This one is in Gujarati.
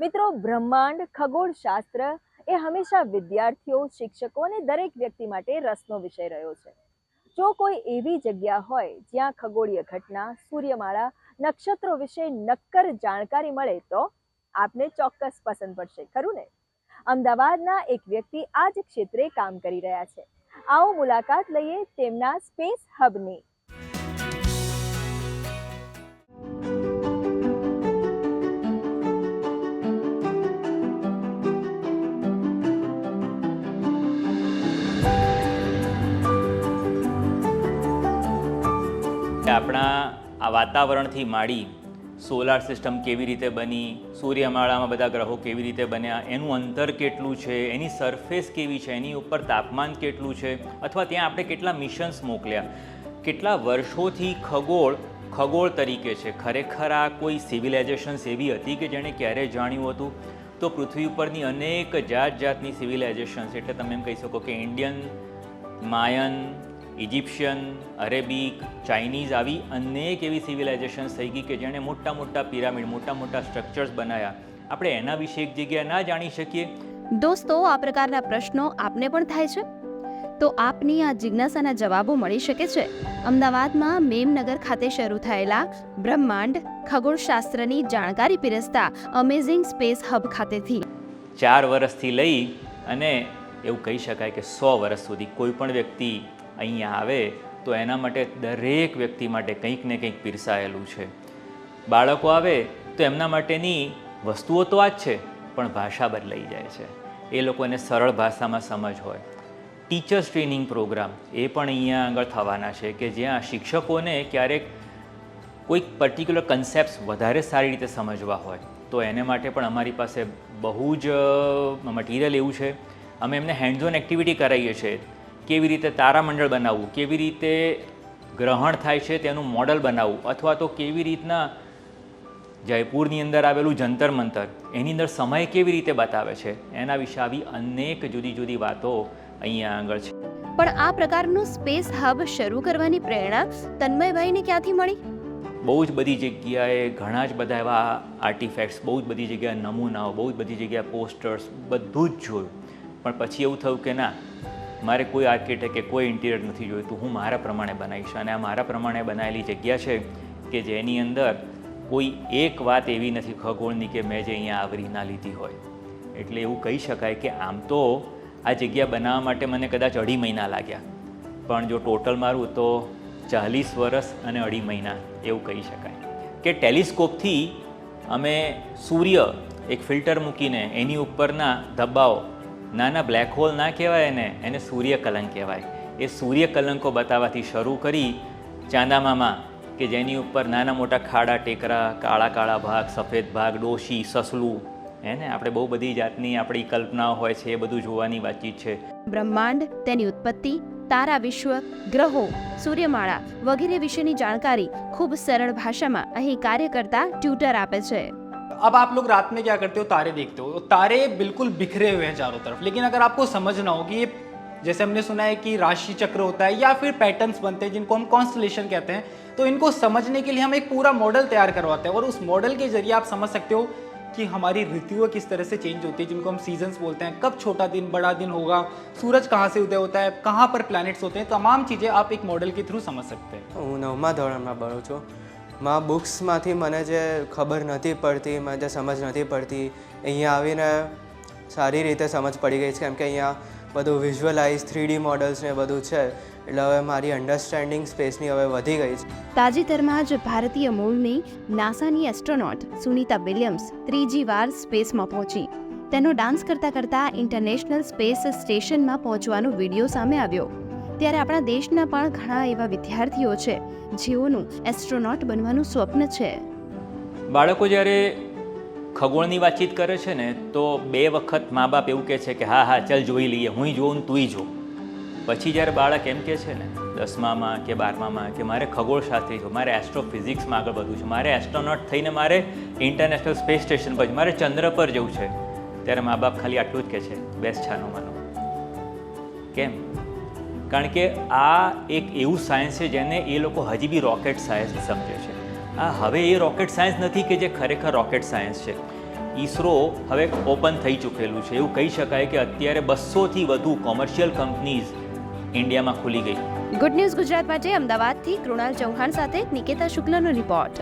મિત્રો, બ્રહ્માંડ, ખગોળશાસ્ત્ર એ હંમેશા વિદ્યાર્થીઓ, શિક્ષકો અને દરેક વ્યક્તિ માટે રસનો વિષય રહ્યો છે. જો કોઈ એવી જગ્યા હોય જ્યાં ખગોળીય ઘટના, સૂર્યમાળા, નક્ષત્રો વિશે નક્કર જાણકારી મળે તો આપને ચોક્કસ પસંદ પડશે, ખરું ને? અમદાવાદના એક વ્યક્તિ આ જ ક્ષેત્રે કામ કરી રહ્યા છે. આવો મુલાકાત લઈએ તેમના સ્પેસ હબની. આપણા આ વાતાવરણથી માંડી સોલાર સિસ્ટમ કેવી રીતે બની, સૂર્યમાળામાં બધા ગ્રહો કેવી રીતે બન્યા, એનું અંતર કેટલું છે, એની સરફેસ કેવી છે, એની ઉપર તાપમાન કેટલું છે, અથવા ત્યાં આપણે કેટલા મિશન્સ મોકલ્યા. કેટલા વર્ષોથી ખગોળ ખગોળ તરીકે છે. ખરેખર આ કોઈ સિવિલાઇઝેશન્સ એવી હતી કે જેણે ક્યારે જાણ્યું હતું? તો પૃથ્વી ઉપરની અનેક જાત જાતની સિવિલાઇઝેશન્સ એટલે તમે એમ કહી શકો કે Indian Mayan Egyptian Arabic Chinese આવી અનેક એવી સિવિલાઇઝેશન્સ થઈ ગઈ કે જેણે મોટા મોટા પિરામિડ મોટા મોટા સ્ટ્રક્ચર્સ બનાવ્યા આપણે એના વિશે એક જગ્યાએ ના જાણી શકીએ? દોસ્તો આ પ્રકારના પ્રશ્નો આપને પણ થાય છે? તો આપની આ જિજ્ઞાસાના જવાબો મળી શકે છે. અમદાવાદમાં મેમનગર ખાતે શરૂ થયેલા બ્રહ્માંડ ખગોળશાસ્ત્રની જાણકારી પીરસતા અમેઝિંગ સ્પેસ હબ ખાતેથી. ચાર વર્ષથી લઈ અને એવું કહી શકાય કે સો વર્ષ સુધી કોઈ પણ વ્યક્તિ અહીંયા આવે, તો એના માટે દરેક વ્યક્તિ માટે કંઈક ને કંઈક પીરસાયેલું છે. બાળકો આવે, તો એમના માટેની વસ્તુઓ તો આ જ છે, પણ ભાષા બદલાઈ જાય છે. એ લોકોને સરળ ભાષામાં સમજ હોય. ટીચર્સ ટ્રેનિંગ પ્રોગ્રામ એ પણ અહીંયા આગળ થવાના છે કે જ્યાં શિક્ષકોને ક્યારેક કોઈક પર્ટિક્યુલર કન્સેપ્ટ્સ વધારે સારી રીતે સમજવા હોય, તો એને માટે પણ અમારી પાસે બહુ જ મટીરિયલ એવું છે. અમે એમને હેન્ડઝોન એક્ટિવિટી કરાવીએ છીએ. કેવી રીતે તારામંડળ બનાવવું કેવી રીતે ગ્રહણ થાય છે તેનું મોડલ બનાવવું અથવા તો કેવી રીતના જયપુરની અંદર આવેલું જંતર મંતર એની અંદર સમય કેવી રીતે બતાવે છે એના વિશે આવી અનેક જુદી જુદી વાતો અહીંયા આગળ છે. પણ આ પ્રકારનું સ્પેસ હબ શરૂ કરવાની પ્રેરણા તન્મયભાઈને ક્યાંથી મળી? બહુ જ બધી જગ્યાએ ઘણા જ બધા એવા આર્ટિફેક્ટ્સ બહુ જ બધી જગ્યાએ નમૂનાઓ બહુ જ બધી જગ્યાએ પોસ્ટર્સ બધું જ જોયું. પણ પછી એવું થયું કે ના મારે કોઈ આર્કિટેક્ટ કે કોઈ ઇન્ટિરિયર નથી જોઈતું, હું મારા પ્રમાણે બનાવીશ. અને આ મારા પ્રમાણે બનાવેલી જગ્યા છે કે જેની અંદર કોઈ એક વાત એવી નથી ખગોળની કે મેં જે અહીંયા આવરી ના લીધી હોય. એટલે એવું કહી શકાય કે આમ તો આ જગ્યા બનાવવા માટે મને કદાચ અઢી મહિના લાગ્યા. પણ જો ટોટલ મારું તો ચાલીસ વર્ષ અને અઢી મહિના, એવું કહી શકાય. કે ટેલિસ્કોપથી અમે સૂર્ય એક ફિલ્ટર મૂકીને એની ઉપરના ધબ્બાઓ નાના બ્લેક હોલ ના કહેવાય એને એને સૂર્યકલંક કહેવાય. એ સૂર્યકલંકો બતાવવાથી શરૂ કરી ચાંદામામાં, કે જેની ઉપર નાના મોટા ખાડા ટેકરા, કાળા કાળા ભાગ, સફેદ ભાગ, ડોશી, સસલું, હે ને? આપણે બહુ બધી જાતની આપણી કલ્પનાઓ હોય છે, એ બધું જોવાની વાતચીત છે. બ્રહ્માંડ, તેની ઉત્પત્તિ, તારા વિશ્વ, ગ્રહો, સૂર્યમાળા વગેરે વિશેની જાણકારી ખૂબ સરળ ભાષામાં અહીં કાર્ય કરતા ટ્યુટર આપે છે. अब आप लोग रात में क्या करते हो तारे देखते हो तारे बिल्कुल बिखरे हुए हैं चारों तरफ लेकिन अगर आपको समझना हो कि ये जैसे हमने सुना है कि राशि चक्र होता है या फिर पैटर्न्स बनते हैं जिनको हम कॉन्स्टलेशन कहते हैं तो इनको समझने के लिए हम एक पूरा मॉडल तैयार करवाते हैं और उस मॉडल के जरिए आप समझ सकते हो कि हमारी ऋतुएं किस तरह से चेंज होती है जिनको हम सीजन्स बोलते हैं कब छोटा दिन बड़ा दिन होगा सूरज कहाँ से उदय होता है कहाँ पर प्लैनेट्स होते हैं तमाम चीज़ें आप एक मॉडल के थ्रू समझ सकते हैं હું નવમા ધોરણમાં ભણું છું માં બુક્સમાંથી મને જે ખબર નથી પડતી, મને જે સમજ નથી પડતી, અહીંયા આવીને સારી રીતે સમજ પડી ગઈ છે. કેમ કે અહીંયા બધું વિઝ્યુઅલાઇઝ થ્રીડી મોડલ્સ ને બધું છે. એટલે હવે મારી અન્ડરસ્ટેન્ડિંગ સ્પેસની હવે વધી ગઈ છે. તાજેતરમાં જ ભારતીય મૂળની નાસાની એસ્ટ્રોનોટ સુનીતા વિલિયમ્સ ત્રીજી વાર સ્પેસમાં પહોંચી. તેનો ડાન્સ કરતા કરતા ઇન્ટરનેશનલ સ્પેસ સ્ટેશનમાં પહોંચવાનો વીડિયો સામે આવ્યો. ત્યારે આપણા દેશના પણ ઘણા એવા વિદ્યાર્થીઓ છે, જેઓનું એસ્ટ્રોનોટ બનવાનું સ્વપ્ન છે. બાળકો જ્યારે ખગોળની વાતચીત કરે છે ને, તો બે વખત મા બાપ એવું કહે છે કે, હા હા, ચાલ જોઈ લઈએ હું જોઉં ને તુંય જો પછી જ્યારે બાળક એમ કહે છે ને, દસમામાં કે બારમામાં, કે મારે ખગોળશાસ્ત્રી છું મારે એસ્ટ્રોફિઝિક્સમાં આગળ વધવું છે, મારે એસ્ટ્રોનોટ થઈને મારે ઇન્ટરનેશનલ સ્પેસ સ્ટેશન પર મારે ચંદ્ર પર જવું છે. ત્યારે મા બાપ ખાલી આટલું જ કહે છે, બેસ છાનો માનો. કેમ? કારણ કે આ એક એવું સાયન્સ છે જેને એ લોકો હજી બી રોકેટ સાયન્સ સમજે છે. આ હવે એ રોકેટ સાયન્સ નથી કે જે ખરેખર રોકેટ સાયન્સ છે. ઈસરો હવે ઓપન થઈ ચૂકેલું છે. એવું કહી શકાય કે અત્યારે બસોથી વધુ કોમર્શિયલ કંપનીઝ ઇન્ડિયામાં ખુલી ગઈ. ગુડ ન્યૂઝ ગુજરાત માટે અમદાવાદથી કૃણાલ ચૌહાણ સાથે નિકેતા શુક્લનો રિપોર્ટ